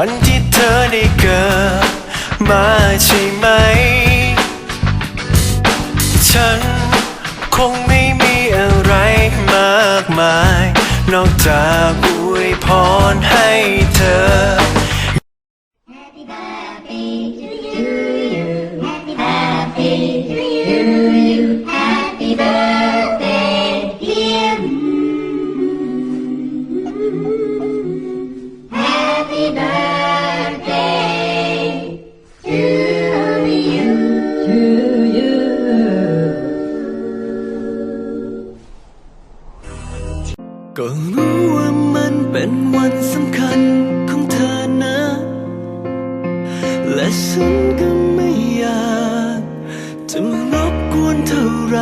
วันที่เธอได้เกิดมาใช่ไหม ฉันคงไม่มีอะไรมากมาย นอกจากอวยพรให้เธอ Happy birthday to you. Happy birthday to you. Happy birthday, dear. Happy birthday ก็รู้ว่ามันเป็นวันสำคัญของเธอนะ และฉันก็ไม่อยาก จะมารบกวนเท่าไหร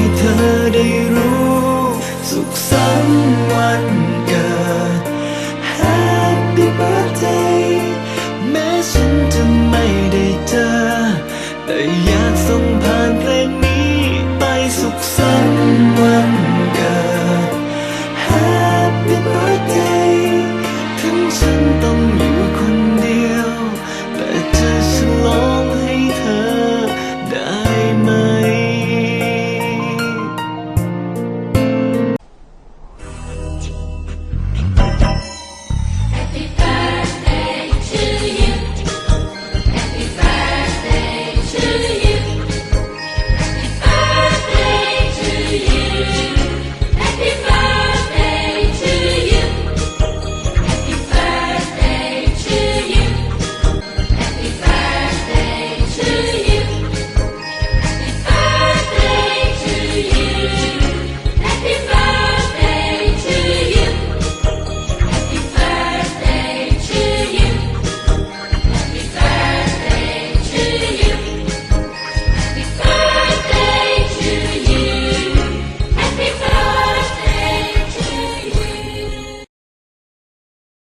ให้เธอได้รู้ สุขสันต์วันเกิด Happy birthday แม้ฉันจะไม่ได้เจอแต่